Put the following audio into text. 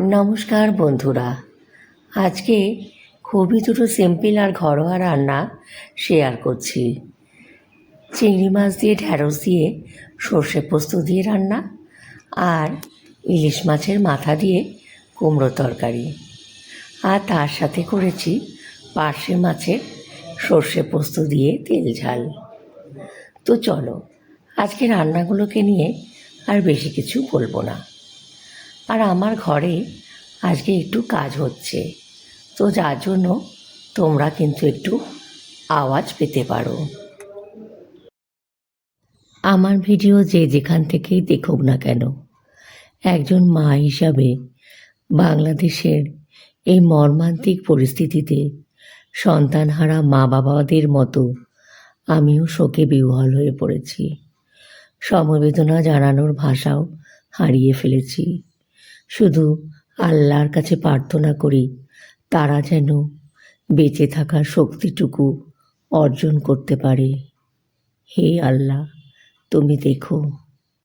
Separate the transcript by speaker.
Speaker 1: নমস্কার বন্ধুরা। আজকে খুবই দুটো সিম্পল আর ঘরোয়া রান্না শেয়ার করছি। চিংড়ি মাছ দিয়ে ঢ্যাঁড়স দিয়ে সর্ষে পোস্ত দিয়ে রান্না আর ইলিশ মাছের মাথা দিয়ে কুমড়ো তরকারি। আর তার সাথে করেছি পার্শে মাছের সর্ষে পোস্ত দিয়ে তেল ঝাল। তো চলো, আজকে রান্নাগুলোকে নিয়ে আর বেশি কিছু বলব না। আর আমার ঘরে আজকে একটু কাজ হচ্ছে। তো যার জন্য তোমরা কিন্তু একটু আওয়াজ পেতে পারো। আমার ভিডিও যে যেখান থেকেই দেখুক না কেন, একজন মা হিসাবে বাংলাদেশের এই মর্মান্তিক পরিস্থিতিতে সন্তানহারা মা বাবাদের মতো আমিও শোকে বিহ্বল হয়ে পড়েছি। সমবেদনা জানানোর ভাষাও হারিয়ে ফেলেছি। শুধু আল্লাহর কাছে প্রার্থনা করি, তারা যেন বেঁচে থাকার শক্তিটুকু অর্জন করতে পারে। হে আল্লাহ, তুমি দেখো।